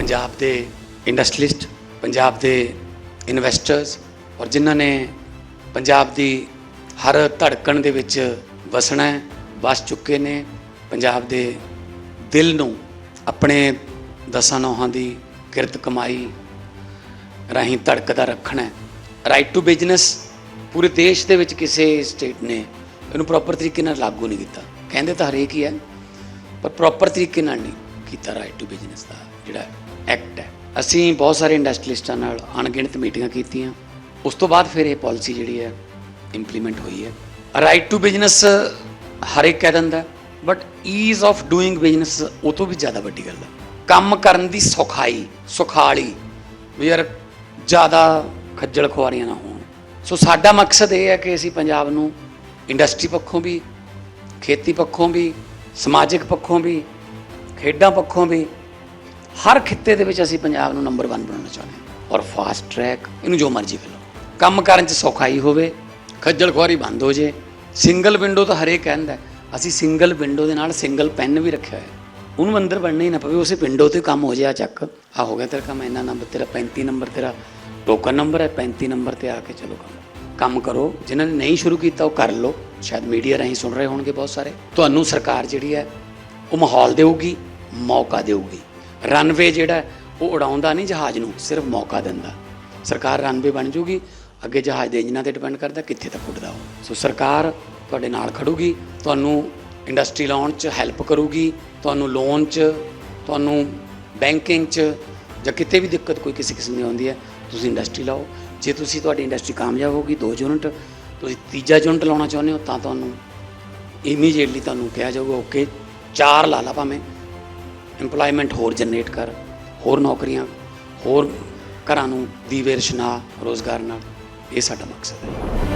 ਪੰਜਾਬ ਦੇ ਇੰਡਸਟਰੀਲਿਸਟ ਪੰਜਾਬ ਦੇ ਇਨਵੈਸਟਰਸ ਔਰ ਜਿਨ੍ਹਾਂ ਨੇ ਪੰਜਾਬ ਦੀ ਹਰ ਧੜਕਣ ਦੇ ਵਿੱਚ ਵਸਣਾ ਹੈ, ਵਸ ਚੁੱਕੇ ਨੇ, ਪੰਜਾਬ ਦੇ ਦਿਲ ਨੂੰ ਆਪਣੇ ਦਸਾਂ ਨੌਹਾਂ ਦੀ ਕਿਰਤ ਕਮਾਈ ਰਾਹੀਂ ਧੜਕਦਾ ਰੱਖਣਾ ਹੈ। ਰਾਈਟ ਟੂ ਬਿਜ਼ਨਸ ਪੂਰੇ ਦੇਸ਼ ਦੇ ਵਿੱਚ ਕਿਸੇ ਸਟੇਟ ਨੇ ਇਹਨੂੰ ਪ੍ਰੋਪਰ ਤਰੀਕੇ ਨਾਲ ਲਾਗੂ ਨਹੀਂ ਕੀਤਾ। ਕਹਿੰਦੇ ਤਾਂ ਹਰੇਕ ਹੀ ਹੈ, ਪਰ ਪ੍ਰੋਪਰ ਤਰੀਕੇ ਨਾਲ ਨਹੀਂ। ਕੀਤਾ ਰਾਈਟ ਟੂ ਬਿਜ਼ਨਸ ਦਾ ਜਿਹੜਾ ਐਕਟ ਹੈ। ਅਸੀਂ ਬਹੁਤ ਸਾਰੇ ਇੰਡਸਟਰੀਲਿਸਟਾਂ ਨਾਲ ਅਣਗਿਣਤ ਮੀਟਿੰਗਾਂ ਕੀਤੀਆਂ। ਉਸ ਤੋਂ ਬਾਅਦ ਫਿਰ ਇਹ ਪਾਲਿਸੀ ਜਿਹੜੀ ਹੈ ਇੰਪਲੀਮੈਂਟ ਹੋਈ ਹੈ। ਰਾਈਟ ਟੂ ਬਿਜ਼ਨਸ ਹਰ ਇੱਕ ਕਹਿ ਦਿੰਦਾ but ease of doing business ਉਹ ਤੋਂ ਵੀ ਜ਼ਿਆਦਾ ਵੱਡੀ ਗੱਲ ਹੈ। ਕੰਮ ਕਰਨ ਦੀ ਸੌਖਾਈ, ਸੁਖਾਲੀ, ਵੀ ਯਾਰ ਜ਼ਿਆਦਾ ਖੱਜਲ ਖੁਆਰੀਆਂ ਨਾ ਹੋਣ। ਸੋ ਸਾਡਾ ਮਕਸਦ ਇਹ ਹੈ ਕਿ ਅਸੀਂ ਪੰਜਾਬ ਨੂੰ ਇੰਡਸਟਰੀ ਪੱਖੋਂ ਵੀ, ਖੇਤੀ ਪੱਖੋਂ ਵੀ, ਸਮਾਜਿਕ ਪੱਖੋਂ ਵੀ ਖੇਡਾਂ ਪੱਖੋਂ ਵੀ ਹਰ ਖਿੱਤੇ ਦੇ ਵਿੱਚ ਅਸੀਂ ਪੰਜਾਬ ਨੂੰ ਨੰਬਰ 1 ਬਣਾਉਣਾ ਚਾਹੁੰਦੇ ਹਾਂ। ਔਰ ਫਾਸਟ ਟਰੈਕ ਇਹਨੂੰ ਜੋ ਮਰਜ਼ੀ ਕਰ ਕੰਮ ਕਰਨ 'ਚ ਸੌਖਾਈ ਹੋਵੇ, ਖੱਜਲ ਖੁਆਰੀ ਬੰਦ ਹੋ ਜੇ। ਸਿੰਗਲ ਵਿੰਡੋ ਤਾਂ ਹਰੇਕ ਕਹਿੰਦਾ ਹੈ। ਅਸੀਂ ਸਿੰਗਲ ਵਿੰਡੋ ਦੇ ਨਾਲ ਸਿੰਗਲ ਪੈਨ ਵੀ ਰੱਖਿਆ ਹੋਇਆ। ਉਹਨੂੰ ਅੰਦਰ ਵੜਨਾ ਹੀ ਨਾ ਪਵੇ, ਉਸੇ ਵਿੰਡੋ ਤੇ ਕੰਮ ਹੋ ਜਾਏ ਚੱਕ। ਆ ਹੋ ਗਿਆ ਤੇਰਾ ਕੰਮ, ਇੰਨਾ ਨੰਬਰ ਤੇਰਾ 35 ਨੰਬਰ ਤੇਰਾ। ਟੋਕਨ ਨੰਬਰ ਹੈ 35 ਨੰਬਰ ਤੇ ਆ ਕੇ ਚਲੋ ਕੰਮ। ਕੰਮ ਕਰੋ, ਜਿਨ੍ਹਾਂ ਨੇ ਨਹੀਂ ਸ਼ੁਰੂ ਕੀਤਾ ਉਹ ਕਰ ਲਓ। ਸ਼ਾਇਦ ਮੀਡੀਆ ਰਾਹੀਂ ਸੁਣ ਰਹੇ ਹੋਣਗੇ ਬਹੁਤ ਸਾਰੇ। ਤੁਹਾਨੂੰ ਸਰਕਾਰ ਜਿਹੜੀ ਹੈ, ਉਹ ਮਾਹੌਲ ਦੇਊਗੀ। ਮੌਕਾ ਦੇਊਗੀ। ਰਨਵੇ ਜਿਹੜਾ ਹੈ, ਉਹ ਉਡਾਉਂਦਾ ਨਹੀਂ ਜਹਾਜ਼ ਨੂੰ ਸਿਰਫ ਮੌਕਾ ਦਿੰਦਾ। ਸਰਕਾਰ ਰਨਵੇ ਬਣ ਜੂਗੀ ਅੱਗੇ ਜਹਾਜ਼ ਦੇ ਇੰਜਨਾਂ ਤੇ ਡਿਪੈਂਡ ਕਰਦਾ ਕਿੱਥੇ ਤੱਕ ਉੱਡਦਾ ਉਹ। ਸੋ ਸਰਕਾਰ ਤੁਹਾਡੇ ਨਾਲ ਖੜੂਗੀ ਤੁਹਾਨੂੰ ਇੰਡਸਟਰੀ ਲਾਉਣ 'ਚ ਹੈਲਪ ਕਰੂਗੀ ਤੁਹਾਨੂੰ ਲੋਨ 'ਚ ਤੁਹਾਨੂੰ ਬੈਂਕਿੰਗ 'ਚ ਜਾਂ ਕਿਤੇ ਵੀ ਦਿੱਕਤ ਕੋਈ ਕਿਸੇ ਕਿਸਮ ਦੀ ਆਉਂਦੀ ਹੈ ਤੁਸੀਂ ਇੰਡਸਟਰੀ ਲਾਓ। ਜੇ ਤੁਸੀਂ ਤੁਹਾਡੀ ਇੰਡਸਟਰੀ ਕਾਮਯਾਬ ਹੋਗੀ ਦੋ ਯੂਨਿਟ ਤੁਸੀਂ ਤੀਜਾ ਯੂਨਿਟ ਲਾਉਣਾ ਚਾਹੁੰਦੇ ਹੋ ਤਾਂ ਤੁਹਾਨੂੰ ਇਮੀਡੀਏਟਲੀ ਤੁਹਾਨੂੰ ਕਿਹਾ ਜਾਊਗਾ ਓਕੇ ਚਾਰ ਲਾ ਲਾ ਭਾਵੇਂ। EMPLOYMENT ਹੋਰ ਜਨਰੇਟ ਕਰ, ਹੋਰ ਨੌਕਰੀਆਂ, ਹੋਰ ਘਰਾਂ ਨੂੰ ਦੀਵੇ ਰਸ਼ਨਾ ਰੋਜ਼ਗਾਰ ਨਾਲ। ਇਹ ਸਾਡਾ ਮਕਸਦ ਹੈ।